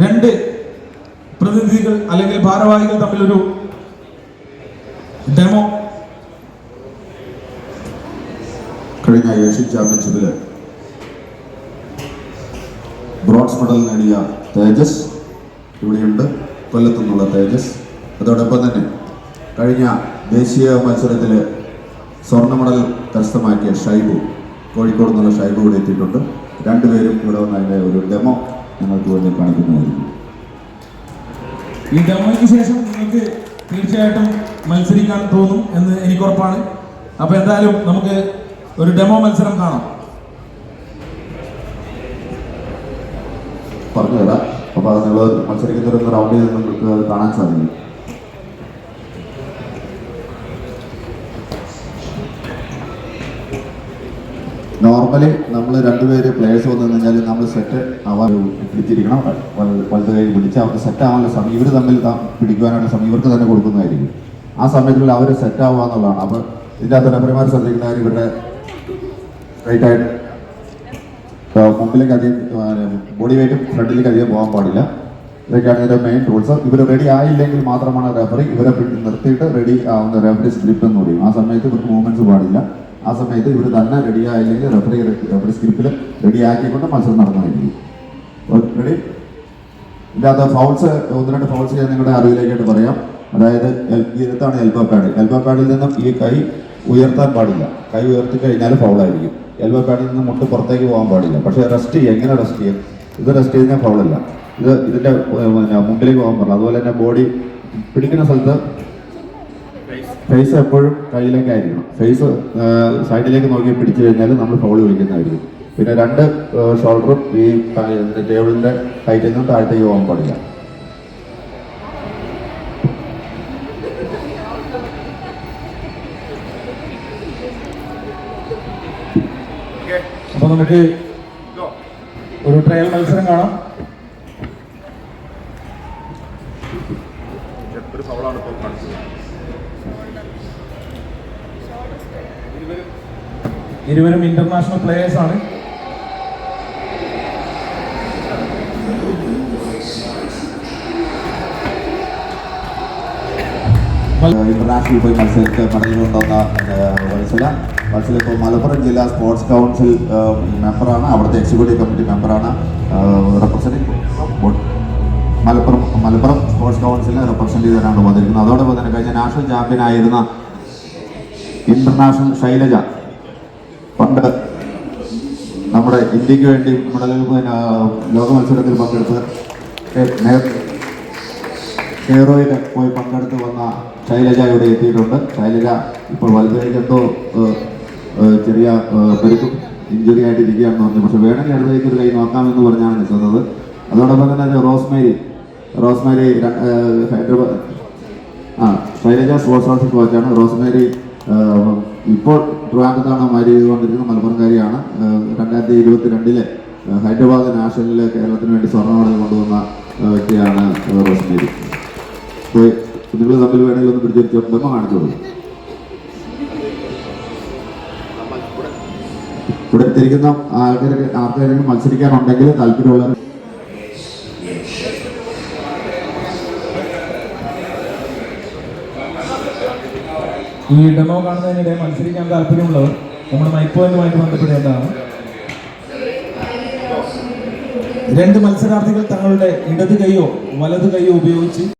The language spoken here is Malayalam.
രണ്ട് പ്രതിനിധികൾ അല്ലെങ്കിൽ ഭാരവാഹികൾ തമ്മിലൊരു ഡെമോ കഴിഞ്ഞ ഏഷ്യൻ ചാമ്പ്യൻഷിപ്പിൽ ബ്രോൺസ് മെഡൽ നേടിയ തേജസ് ഇവിടെയുണ്ട്. കൊല്ലത്തു നിന്നുള്ള തേജസ്. അതോടൊപ്പം തന്നെ കഴിഞ്ഞ ദേശീയ മത്സരത്തിൽ സ്വർണ മെഡൽ കരസ്ഥമാക്കിയ ഷൈബു. കോഴിക്കോട് നിന്നുള്ള ഷൈബു ഇവിടെ എത്തിയിട്ടുണ്ട്. രണ്ടുപേരും ഇവിടെ വന്ന് ഒരു ഡെമോ ഞങ്ങൾക്ക് വേണ്ടി കാണിക്കുന്നതായിരിക്കും. ഈ ഡെമോയ്ക്ക് ശേഷം നിങ്ങൾക്ക് തീർച്ചയായിട്ടും മത്സരിക്കാൻ തോന്നും എന്ന് എനിക്ക് ഉറപ്പാണ് അപ്പൊ എന്തായാലും നമുക്ക് ഒരു ഡെമോ മത്സരം കാണാം. പറഞ്ഞു തരാം അപ്പോൾ അത് നിങ്ങൾ മത്സരിക്കുന്നവരൊന്ന് റൗണ്ട് ചെയ്ത് നിങ്ങൾക്ക് കാണാൻ സാധിക്കും. നോർമലി നമ്മൾ രണ്ടുപേര് പ്ലേയേഴ്സ് വന്നു കഴിഞ്ഞാൽ നമ്മൾ സെറ്റ് ആവാൻ പിടിച്ചിരിക്കണം. വലുത് കൈ പിടിച്ച് അവർക്ക് സെറ്റ് ആവാനുള്ള സമയം ഇവർ തമ്മിൽ പിടിക്കുവാനുള്ള സമയം ഇവർക്ക് തന്നെ കൊടുക്കുന്നതായിരിക്കും. ആ സമയത്തിൽ അവർ സെറ്റ് ആവുക എന്നുള്ളതാണ്. അപ്പോൾ ഇതിന്റെ അകത്ത് റെഫറിമാർ ശ്രദ്ധിക്കുന്ന കാര്യം ഇവരുടെ റൈറ്റ് മുമ്പിലേക്ക് അധികം ബോഡി വെയിറ്റും ഫ്രണ്ടിലേക്ക് അധികം പോകാൻ പാടില്ല. ഇതൊക്കെയാണ് ഇതിന്റെ മെയിൻ റൂൾസ് ഇവർ റെഡി ആയില്ലെങ്കിൽ മാത്രമാണ് റെഫറി ഇവരെ നിർത്തിയിട്ട് റെഡി ആവുന്ന റെഫറി സ്ലിപ്പ് എന്ന് പറയും. ആ സമയത്ത് ഇവർക്ക് മൂവ്മെന്റ്സ് പാടില്ല. ആ സമയത്ത് ഇവർ തന്നെ റെഡി ആയില്ലെങ്കിൽ റെഫറി റെഫറി റെഡി ആക്കിക്കൊണ്ട് മത്സരം നടന്നായിരിക്കും റെഡി ഇല്ലാത്ത ഫൗൾസ് ഒന്ന് രണ്ട് ഫൗൾസ് ഞാൻ നിങ്ങളുടെ അറിവിലേക്കായിട്ട് പറയാം. അതായത് ഇതാണ് എൽബോ പാഡ് എൽബോ പാഡിൽ നിന്നും ഈ കൈ ഉയർത്താൻ പാടില്ല. കൈ ഉയർത്തി കഴിഞ്ഞാൽ ഫൗളായിരിക്കും എൽബോ പാഡിൽ നിന്ന് മുട്ട് പുറത്തേക്ക് പോകാൻ പാടില്ല. പക്ഷേ റെസ്റ്റ് ചെയ്യുക എങ്ങനെ റെസ്റ്റ് ചെയ്യും? ഇത് റെസ്റ്റ് ചെയ്യുന്ന ഫൗളല്ല ഇത് ഇതിന്റെ മുമ്പിലേക്ക് പോകാൻ പാടില്ല. അതുപോലെ തന്നെ ബോഡി പിടിക്കുന്ന സ്ഥലത്ത് ഫേസ് എപ്പോഴും കയ്യിലേക്കായിരിക്കണം ഫേസ് സൈഡിലേക്ക് നോക്കി പിടിച്ചു കഴിഞ്ഞാൽ നമ്മൾ ഫോൾ വിളിക്കുന്നതായിരിക്കും. പിന്നെ രണ്ട് ഷോൾഡറും ഈ ടേബിളിന്റെ ഹൈറ്റിൽ നിന്നും താഴത്തേക്ക് പോകാൻ പാടില്ല. അപ്പൊ നമുക്ക് ഒരു ട്രയൽ മത്സരം കാണാം. ഒരു ഫൗളാണ് ഇപ്പോൾ കാണിച്ചത്. ഇരുവരും ഇന്റർനാഷണൽ പ്ലേയേഴ്സ് ആണ്. ഇന്റർനാഷണൽ പോയി മത്സരത്തിൽ മെഡൽ കൊണ്ടുവന്ന വത്സല വത്സല ഇപ്പോൾ മലപ്പുറം ജില്ലാ സ്പോർട്സ് കൗൺസിൽ മെമ്പറാണ് അവിടുത്തെ എക്സിക്യൂട്ടീവ് കമ്മിറ്റി മെമ്പറാണ് റെപ്രസെന്റിംഗ് മലപ്പുറം മലപ്പുറം സ്പോർട്സ് കൗൺസിലിനെ റെപ്രസെന്റ് ചെയ്തിട്ടാണ് വന്നിരിക്കുന്നത്. അതോടൊപ്പം തന്നെ കഴിഞ്ഞ നാഷണൽ ചാമ്പ്യൻ ആയിരുന്ന ഇന്റർനാഷണൽ ശൈലജ പണ്ട് നമ്മുടെ ഇന്ത്യയ്ക്ക് വേണ്ടി മെഡൽ ലോക മത്സരത്തിൽ പങ്കെടുത്ത് നേ- കെയറോയിൽ പോയി പങ്കെടുത്ത് വന്ന ശൈലജ ഇവിടെ എത്തിയിട്ടുണ്ട്. ശൈലജ ഇപ്പോൾ ഏഹ്, ചെറിയ പരിക്കും ഇഞ്ചുറി ആയിട്ട് ഇരിക്കുകയാണെന്ന് പറഞ്ഞു. പക്ഷെ വേണമെങ്കിൽ അടുത്തേക്ക് ഒരു കൈ നോക്കാമെന്ന് പറഞ്ഞാണ് നിൽക്കുന്നത്. അതോടൊപ്പം തന്നെ റോസ്മേരി റോസ്മേരി ഹൈദരാബാദ്. ആ ശൈലജ സ്പോർട്സ് കോച്ചാണ് റോസ്മേരി ഇപ്പോൾ ട്രിവാൻഡത്താണ് മാരി ചെയ്തുകൊണ്ടിരിക്കുന്ന മലപ്പുറംകാരിയാണ് രണ്ടായിരത്തി ഇരുപത്തി രണ്ടിലെ ഹൈദരാബാദ് നാഷണലിൽ കേരളത്തിന് വേണ്ടി സ്വർണ മെഡൽ കൊണ്ടുവന്ന വ്യക്തിയാണ് റോസ്മേരി. നിങ്ങൾ തമ്മിൽ വേണമെങ്കിൽ ഒന്ന് പിടിച്ചൊരു ചെമ്പമ്മ കാണിച്ചോളൂ ഇവിടെ തിരിക്കുന്ന ആൾക്കാർക്ക് ആർക്കാരെങ്കിലും മത്സരിക്കാനുണ്ടെങ്കിൽ താല്പര്യമുള്ളവർ ഈ ഡെമോ കാണുന്നതിനിടെ മത്സരിക്കാൻ താല്പര്യമുള്ളവർ നമ്മുടെ മൈക്ക് പോയിന്റുമായിട്ട് ബന്ധപ്പെടേണ്ടതാണ് രണ്ട് മത്സരാർത്ഥികൾ തങ്ങളുടെ ഇടത് കൈയോ വലത് കൈയോ ഉപയോഗിച്ച്